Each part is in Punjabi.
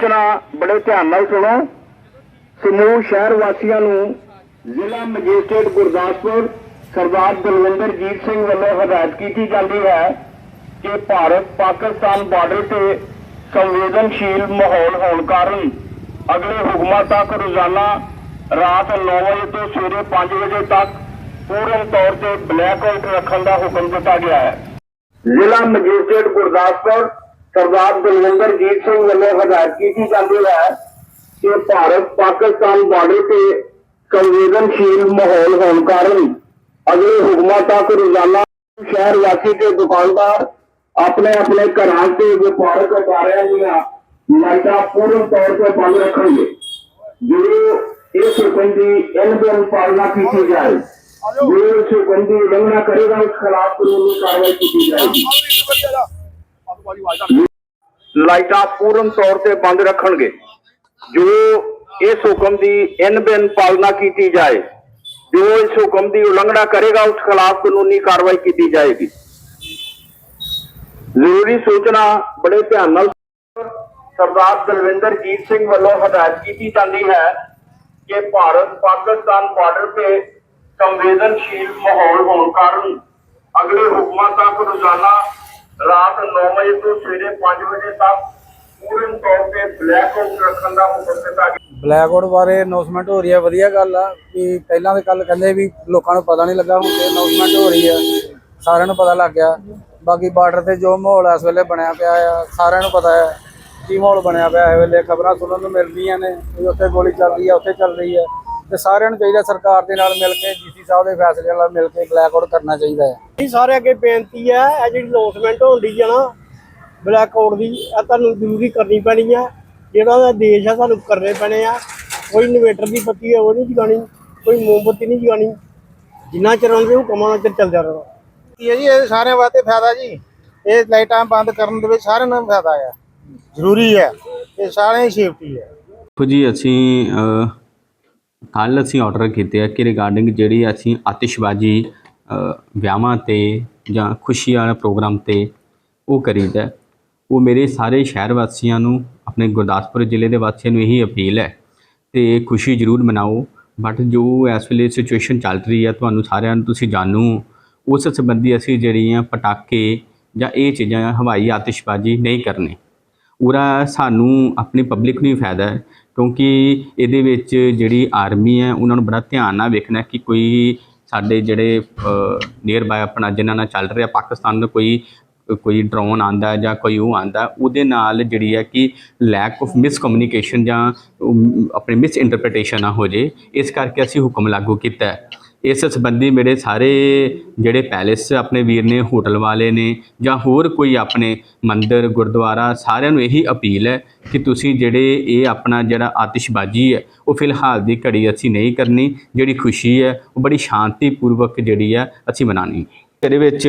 ਸੂਚਨਾ ਬੜੇ ਧਿਆਨ ਨਾਲ ਸੁਣੋ। ਸਮੂਹ ਸ਼ਹਿਰ ਵਾਸੀਆਂ ਨੂੰ ਜ਼ਿਲ੍ਹਾ ਮੈਜਿਸਟ੍ਰੇਟ ਗੁਰਦਾਸਪੁਰ ਸਰਦਾਰ ਦਲਵਿੰਦਰਜੀਤ ਸਿੰਘ ਵੱਲੋਂ ਹਦਾਇਤ ਕੀਤੀ ਜਾਂਦੀ ਹੈ ਕਿ ਭਾਰਤ ਪਾਕਿਸਤਾਨ ਬਾਰਡਰ ਤੇ ਸੰਵੇਦਨਸ਼ੀਲ ਮਾਹੌਲ ਹੋਣ ਕਾਰਨ ਅਗਲੇ ਹੁਕਮਾਂ ਤੱਕ ਰੋਜ਼ਾਨਾ ਰਾਤ 9 ਵਜੇ ਤੋਂ ਸਵੇਰੇ 5 ਵਜੇ ਤੱਕ ਪੂਰਨ ਤੌਰ ਤੇ ਬਲੈਕ ਆਊਟ ਰੱਖਣ ਦਾ ਹੁਕਮ ਦਿੱਤਾ ਗਿਆ ਹੈ। ਜ਼ਿਲ੍ਹਾ ਮੈਜਿਸਟ੍ਰੇਟ ਗੁਰਦਾਸਪੁਰ ਸਰਦਾਰ ਦਲਵਿੰਦਰਜੀਤ ਸਿੰਘ ਵੱਲੋਂ ਹਦਾਇਤ ਕੀਤੀ ਜਾਂਦੀ ਹੈ ਕਿ ਭਾਰਤ ਪਾਕਿਸਤਾਨ ਬਾਰਡਰ ਤੇ ਸੰਵੇਦਨਸ਼ੀਲ ਮਾਹੌਲ ਹੋਣ ਕਾਰਨ ਅਗਲੇ ਹੁਕਮਾਂ ਤੱਕ ਰੋਜ਼ਾਨਾ ਸ਼ਹਿਰ ਵਾਸੀ ਤੇ ਦੁਕਾਨਦਾਰ ਆਪਣੇ ਆਪਣੇ ਘਰਾਂ ਤੇ ਵਪਾਰਕ ਅਦਾਰਿਆਂ ਦੀਆਂ ਲਾਈਟਾਂ ਪੂਰਨ ਤੌਰ ਤੇ ਬੰਦ ਰੱਖਣਗੇ। ਜਿਹੜੇ ਇਸ ਹੁਕਮ ਦੀ ਇਨਬਨ ਪਾਲਣਾ ਕੀਤੀ ਜਾਏ, ਜੋ ਇਸ ਹੁਕਮ ਦੀ ਉਲੰਘਣਾ ਕਰੇਗਾ, ਉਸ ਖਿਲਾਫ ਕਾਨੂੰਨੀ ਕਾਰਵਾਈ ਕੀਤੀ ਜਾਏਗੀ। ਲਾਈਟਾਂ ਪੂਰਨ ਤੌਰ ਤੇ ਬੰਦ ਰੱਖਣਗੇ। ਜੋ ਇਸ ਹੁਕਮ ਦੀ ਇਨਬਨ ਪਾਲਣਾ ਕੀਤੀ ਜਾਏ, ਜੋ ਇਸ ਹੁਕਮ ਦੀ ਉਲੰਘਣਾ ਕਰੇਗਾ, ਉਸ ਖਿਲਾਫ ਕਾਨੂੰਨੀ ਕਾਰਵਾਈ ਕੀਤੀ ਜਾਏਗੀ। ਜ਼ਰੂਰੀ ਸੂਚਨਾ ਬੜੇ ਧਿਆਨ ਨਾਲ ਸਰਦਾਰ ਦਲਵਿੰਦਰਜੀਤ ਸਿੰਘ ਵੱਲੋਂ ਹਦਾਇਤ ਕੀਤੀ ਜਾਂਦੀ ਹੈ ਕਿ ਭਾਰਤ ਪਾਕਿਸਤਾਨ ਬਾਰਡਰ ਤੇ ਸੰਵੇਦਨਸ਼ੀਲ ਮਾਹੌਲ ਹੋਣ ਕਾਰਨ ਅਗਲੇ ਹੁਕਮਾਂ ਤੱਕ ਰੋਜ਼ਾਨਾ ਰਾਤ 9 ਵਜੇ ਤੋਂ ਸਵੇਰੇ 5 ਵਜੇ ਤੱਕ ਪੂਰਨ ਤੌਰ ਤੇ ਬਲੈਕ ਆਊਟ ਰੱਖਣ ਦਾ ਹੁਕਮ ਦਿੱਤਾ ਗਿਆ। ਬਲੈਕਆਊਟ ਬਾਰੇ ਅਨਾਉਂਸਮੈਂਟ ਹੋ ਰਹੀ ਹੈ, ਵਧੀਆ ਗੱਲ ਆ ਕਿ ਪਹਿਲਾਂ ਤੇ ਕੱਲ ਕਹਿੰਦੇ ਵੀ ਲੋਕਾਂ ਨੂੰ ਪਤਾ ਨਹੀਂ ਲੱਗਾ, ਹੁਣ ਤੇ ਅਨਾਉਂਸਮੈਂਟ ਹੋ ਰਹੀ ਹੈ ਸਾਰਿਆਂ ਨੂੰ ਪਤਾ ਲੱਗ ਗਿਆ। ਬਾਕੀ ਬਾਰਡਰ ਤੇ ਜੋ ਮਾਹੌਲ ਇਸ ਵੇਲੇ ਬਣਿਆ ਪਿਆ ਆ, ਸਾਰਿਆਂ ਨੂੰ ਪਤਾ ਹੈ ਕੀ ਮਾਹੌਲ ਬਣਿਆ ਪਿਆ ਇਸ ਵੇਲੇ, ਖਬਰਾਂ ਸੁਣਨ ਨੂੰ ਮਿਲਦੀਆਂ ਨੇ, ਵੀ ਉੱਥੇ ਗੋਲੀ ਚੱਲ ਰਹੀ ਹੈ ਉੱਥੇ ਚੱਲ ਰਹੀ ਹੈ ਤੇ ਸਾਰਿਆਂ ਨੂੰ ਚਾਹੀਦਾ ਸਰਕਾਰ ਦੇ ਨਾਲ ਮਿਲ ਕੇ ਡੀਸੀ ਸਾਹਿਬ ਦੇ ਫੈਸਲੇ ਨਾਲ ਮਿਲ ਕੇ ਬਲੈਕ ਬਲੈਕਆਊਟ ਕਰਨਾ ਚਾਹੀਦਾ ਹੈ ਇਹ ਸਾਰੇ ਅੱਗੇ ਬੇਨਤੀ ਹੈ ਇਹ ਜਿਹੜੀ ਲੌਸਮੈਂਟ ਹੋਣ ਦੀ ਆ ਨਾ ਬਲੈਕ ਆਊਟ ਦੀ ਇਹ ਤੁਹਾਨੂੰ ਜ਼ਰੂਰੀ ਕਰਨੀ ਪੈਣੀ ਆ। ਜਿਹੜਾ ਦਾ ਦੇਸ਼ ਆ ਤੁਹਾਨੂੰ ਕਰਨੇ ਪੈਣੇ ਆ। ਕੋਈ ਇਨਵੇਟਰ ਦੀ ਬੱਤੀ ਹੈ ਉਹ ਨਹੀਂ ਜਗਾਣੀ ਕੋਈ ਮੋਮਬੱਤੀ ਨਹੀਂ ਜਗਾਣੀ ਜਿੰਨਾ ਚਿਰ ਉਹਨਾਂ ਦੇ ਹੁਕਮਾਂ ਨਾਲ ਚਿਰ ਚੱਲਦਾ ਰਹੋ। ਕੀ ਹੈ ਜੀ ਇਹ ਸਾਰਿਆਂ ਵਾਸਤੇ ਫਾਇਦਾ ਜੀ? ਇਹ ਲਾਈਟਾਂ ਬੰਦ ਕਰਨ ਦੇ ਵਿੱਚ ਸਾਰਿਆਂ ਨੂੰ ਫਾਇਦਾ ਆ। ਜ਼ਰੂਰੀ ਹੈ ਇਹ ਸਾਰਿਆਂ ਦੀ ਸੇਫਟੀ ਹੈ ਦੇਖੋ ਜੀ ਅਸੀਂ ਕੱਲ ਅਸੀਂ ਆਰਡਰ ਕੀਤੇ ਆ ਕਿ ਰਿਗਾਰਡਿੰਗ ਜਿਹੜੀ ਅਸੀਂ ਆਤਿਸ਼ਬਾਜ਼ੀ ਵਿਆਹਾਂ ਤੇ ਜਾਂ ਖੁਸ਼ੀ ਵਾਲੇ ਪ੍ਰੋਗਰਾਮ ਤੇ ਉਹ ਕਰੀਦਾ ਉਹ ਮੇਰੇ ਸਾਰੇ ਸ਼ਹਿਰ ਵਾਸੀਆਂ ਨੂੰ, ਆਪਣੇ ਗੁਰਦਾਸਪੁਰ ਜ਼ਿਲ੍ਹੇ ਦੇ ਵਾਸੀਆਂ ਨੂੰ ਇਹੀ ਅਪੀਲ ਹੈ ਤੇ ਖੁਸ਼ੀ ਜ਼ਰੂਰ ਮਨਾਓ। ਬਟ ਜੋ ਇਸ ਵੇਲੇ ਸਿਚੁਏਸ਼ਨ ਚੱਲ ਰਹੀ ਹੈ, ਤੁਹਾਨੂੰ ਸਾਰਿਆਂ ਨੂੰ ਤੁਸੀਂ ਜਾਣੂ ਉਸ ਸੰਬੰਧੀ ਅਸੀਂ ਜਿਹੜੀਆਂ ਪਟਾਕੇ ਜਾਂ ਇਹ ਚੀਜ਼ਾਂ, ਹਵਾਈ ਆਤਿਸ਼ਬਾਜ਼ੀ ਨਹੀਂ ਕਰਨੀ। ਉਹਦਾ ਸਾਨੂੰ ਆਪਣੀ ਪਬਲਿਕ ਨੂੰ ਹੀ ਫਾਇਦਾ ਹੈ, ਕਿਉਂਕਿ ਇਹਦੇ ਵਿੱਚ ਜਿਹੜੀ ਆਰਮੀ ਹੈ, ਉਹਨਾਂ ਨੂੰ ਬੜਾ ਧਿਆਨ ਨਾਲ ਵੇਖਣਾ ਕਿ ਕੋਈ ਸਾਡੇ ਜਿਹੜੇ ਨੀਅਰ ਬਾਏ ਆਪਣਾ ਜਿਨ੍ਹਾਂ ਨਾਲ ਚੱਲ ਰਿਹਾ ਪਾਕਿਸਤਾਨ ਦਾ ਕੋਈ ਕੋਈ ਡਰੋਨ ਆਂਦਾ ਜਾਂ ਕੋਈ ਉਹ ਆਂਦਾ ਉਹਦੇ ਨਾਲ ਜਿਹੜੀ ਹੈ ਕਿ ਲੈਕ ਆਫ ਮਿਸਕਮਿਊਨੀਕੇਸ਼ਨ ਜਾਂ ਆਪਣੇ ਆਪਣੀ ਮਿਸ ਇੰਟਰਪ੍ਰੀਟੇਸ਼ਨ ਨਾ ਹੋ ਜੇ ਇਸ ਕਰਕੇ ਅਸੀਂ ਹੁਕਮ ਲਾਗੂ ਕੀਤਾ ਇਸ ਸੰਬੰਧੀ ਮੇਰੇ ਸਾਰੇ ਜਿਹੜੇ ਪੈਲੇਸ ਆਪਣੇ ਵੀਰ ਨੇ, ਹੋਟਲ ਵਾਲੇ ਨੇ ਜਾਂ ਹੋਰ ਕੋਈ ਆਪਣੇ ਮੰਦਿਰ, ਗੁਰਦੁਆਰਾ ਸਾਰਿਆਂ ਨੂੰ ਇਹੀ ਅਪੀਲ ਹੈ ਕਿ ਤੁਸੀਂ ਜਿਹੜੇ ਇਹ ਆਪਣਾ ਜਿਹੜਾ ਆਤਿਸ਼ਬਾਜ਼ੀ ਹੈ, ਉਹ ਫਿਲਹਾਲ ਦੀ ਘੜੀ ਅਸੀਂ ਨਹੀਂ ਕਰਨੀ। ਜਿਹੜੀ ਖੁਸ਼ੀ ਹੈ, ਉਹ ਬੜੀ ਸ਼ਾਂਤੀਪੂਰਵਕ ਜਿਹੜੀ ਹੈ, ਅਸੀਂ ਮਨਾਣੀ ਇਹਦੇ ਵਿੱਚ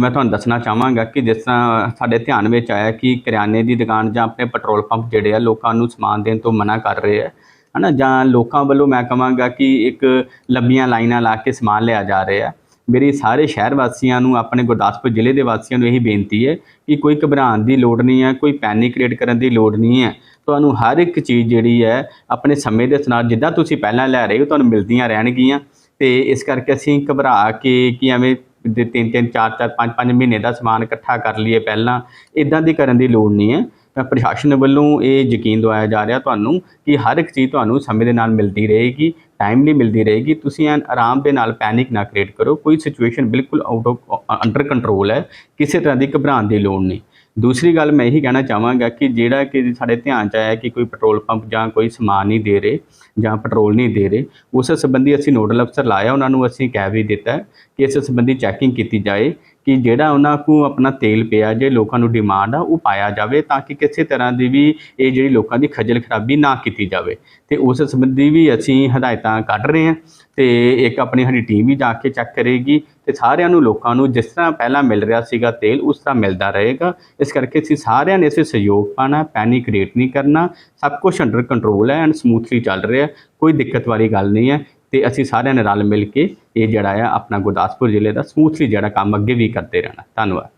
ਮੈਂ ਤੁਹਾਨੂੰ ਦੱਸਣਾ ਚਾਹਾਂਗਾ ਕਿ ਜਿਸ ਤਰ੍ਹਾਂ ਸਾਡੇ ਧਿਆਨ ਵਿੱਚ ਆਇਆ ਕਿ ਕਰਿਆਨੇ ਦੀ ਦੁਕਾਨ ਜਾਂ ਆਪਣੇ ਪੈਟਰੋਲ ਪੰਪ ਜਿਹੜੇ ਆ, ਲੋਕਾਂ ਨੂੰ ਸਮਾਨ ਦੇਣ ਤੋਂ ਮਨਾ ਕਰ ਰਹੇ ਆ। ਹਨਾ, ਜਾਂ ਲੋਕਾਂ ਵੱਲੋਂ ਮੈਂ ਕਹਾਂਗਾ ਕਿ ਇੱਕ ਲੰਬੀਆਂ ਲਾਈਨਾਂ ਲਾ ਕੇ ਸਮਾਨ ਲਿਆ ਜਾ ਰਿਹਾ ਮੇਰੀ ਸਾਰੇ ਸ਼ਹਿਰ ਵਾਸੀਆਂ ਨੂੰ, ਆਪਣੇ ਗੁਰਦਾਸਪੁਰ ਜ਼ਿਲ੍ਹੇ ਦੇ ਵਾਸੀਆਂ ਨੂੰ ਇਹੀ ਬੇਨਤੀ ਹੈ ਕਿ ਕੋਈ ਘਬਰਾਉਣ ਦੀ ਲੋੜ ਨਹੀਂ ਹੈ, ਕੋਈ ਪੈਨਿਕ ਕ੍ਰੀਏਟ ਕਰਨ ਦੀ ਲੋੜ ਨਹੀਂ ਹੈ। ਤੁਹਾਨੂੰ ਹਰ ਇੱਕ ਚੀਜ਼ ਜਿਹੜੀ ਹੈ, ਆਪਣੇ ਸਮੇਂ ਦੇ ਨਾਲ ਜਿੱਦਾਂ ਤੁਸੀਂ ਪਹਿਲਾਂ ਲੈ ਰਹੇ ਹੋ, ਤੁਹਾਨੂੰ ਮਿਲਦੀਆਂ ਰਹਿਣਗੀਆਂ। ਤੇ ਇਸ ਕਰਕੇ ਅਸੀਂ ਘਬਰਾ ਕੇ ਕਿ ਐਵੇਂ ਦੇ ਤਿੰਨ ਤਿੰਨ ਚਾਰ ਚਾਰ ਪੰਜ ਪੰਜ ਮਹੀਨੇ ਦਾ ਸਮਾਨ ਇਕੱਠਾ ਕਰ ਲਈਏ ਪਹਿਲਾਂ ਇਦਾਂ ਦੀ ਕਰਨ ਦੀ ਲੋੜ ਨਹੀਂ ਹੈ। ਪ੍ਰਸ਼ਾਸਨ ਵੱਲੋਂ ਇਹ ਯਕੀਨ ਦਵਾਇਆ ਜਾ ਰਿਹਾ ਤੁਹਾਨੂੰ ਕਿ ਹਰ ਇੱਕ ਚੀਜ਼ ਤੁਹਾਨੂੰ ਸਮੇਂ ਦੇ ਨਾਲ ਮਿਲਦੀ ਰਹੇਗੀ ਟਾਈਮਲੀ ਮਿਲਦੀ ਰਹੇਗੀ। ਤੁਸੀਂ ਐਨ ਆਰਾਮ ਦੇ ਨਾਲ ਪੈਨਿਕ ਨਾ ਕ੍ਰੀਏਟ ਕਰੋ। ਕੋਈ ਸਿਚੁਏਸ਼ਨ ਬਿਲਕੁਲ ਆਊਟ ਆਫ ਅੰਡਰ ਕੰਟਰੋਲ ਹੈ। ਕਿਸੇ ਤਰ੍ਹਾਂ ਦੀ ਘਬਰਾਉਣ ਦੀ ਲੋੜ ਨਹੀਂ। ਦੂਸਰੀ ਗੱਲ ਮੈਂ ਇਹੀ ਕਹਿਣਾ ਚਾਹਾਂਗਾ ਕਿ ਜਿਹੜਾ ਕਿ ਸਾਡੇ ਧਿਆਨ ਚ ਆਇਆ ਕਿ ਕੋਈ ਪੈਟਰੋਲ ਪੰਪ ਜਾਂ ਕੋਈ ਸਮਾਨ ਨਹੀਂ ਦੇ ਰਹੇ ਜਾਂ ਪੈਟਰੋਲ ਨਹੀਂ ਦੇ ਰਹੇ, ਉਸ ਸੰਬੰਧੀ ਅਸੀਂ ਨੋਡਲ ਅਫਸਰ ਲਾਇਆ। ਉਹਨਾਂ ਨੂੰ ਅਸੀਂ ਕਹਿ ਵੀ ਦਿੱਤਾ ਕਿ ਇਸ ਸੰਬੰਧੀ ਚੈਕਿੰਗ ਕੀਤੀ ਜਾਏ। ਕਿ ਜਿਹੜਾ ਉਹਨਾਂ ਕੋਲ ਆਪਣਾ ਤੇਲ ਪਿਆ ਜੇ ਲੋਕਾਂ ਨੂੰ ਡਿਮਾਂਡ ਆ, ਉਹ ਪਾਇਆ ਜਾਵੇ ਤਾਂ ਕਿ ਕਿਸੇ ਤਰ੍ਹਾਂ ਦੀ ਵੀ ਇਹ ਜਿਹੜੀ ਲੋਕਾਂ ਦੀ ਖੱਜਲ ਖਰਾਬੀ ਨਾ ਕੀਤੀ ਜਾਵੇ। ਤੇ ਉਸ ਸੰਬੰਧੀ ਵੀ ਅਸੀਂ ਹਦਾਇਤਾਂ ਕੱਢ ਰਹੇ ਹਾਂ ਤੇ ਇੱਕ ਆਪਣੀ ਸਾਡੀ ਟੀਮ ਵੀ ਜਾ ਕੇ ਚੈੱਕ ਕਰੇਗੀ ਤੇ ਸਾਰਿਆਂ ਨੂੰ, ਲੋਕਾਂ ਨੂੰ ਜਿਸ ਤਰ੍ਹਾਂ ਪਹਿਲਾਂ ਮਿਲ ਰਿਹਾ ਸੀਗਾ ਤੇਲ, ਉਸ ਤਰ੍ਹਾਂ ਮਿਲਦਾ ਰਹੇਗਾ। ਇਸ ਕਰਕੇ ਅਸੀਂ ਸਾਰਿਆਂ ਨੇ ਇਸੇ ਸਹਿਯੋਗ ਪਾਣਾ ਪੈਨਿਕ ਕ੍ਰੀਏਟ ਨਹੀਂ ਕਰਨਾ। ਸਭ ਕੁਝ ਅੰਡਰ ਕੰਟਰੋਲ ਹੈ ਐਂਡ ਸਮੂਥਲੀ ਚੱਲ ਰਿਹਾ ਕੋਈ ਦਿੱਕਤ ਵਾਲੀ ਗੱਲ ਨਹੀਂ ਹੈ। ਤੇ ਅਸੀਂ ਸਾਰਿਆਂ ਨੇ ਰਲ ਮਿਲ ਕੇ ਇਹ ਜਿਹੜਾ ਆ ਆਪਣਾ ਗੁਰਦਾਸਪੁਰ ਜ਼ਿਲ੍ਹੇ ਦਾ ਸਮੂਥਲੀ ਜਿਹੜਾ ਕੰਮ ਅੱਗੇ ਵੀ ਕਰਦੇ ਰਹਿਣਾ। ਧੰਨਵਾਦ।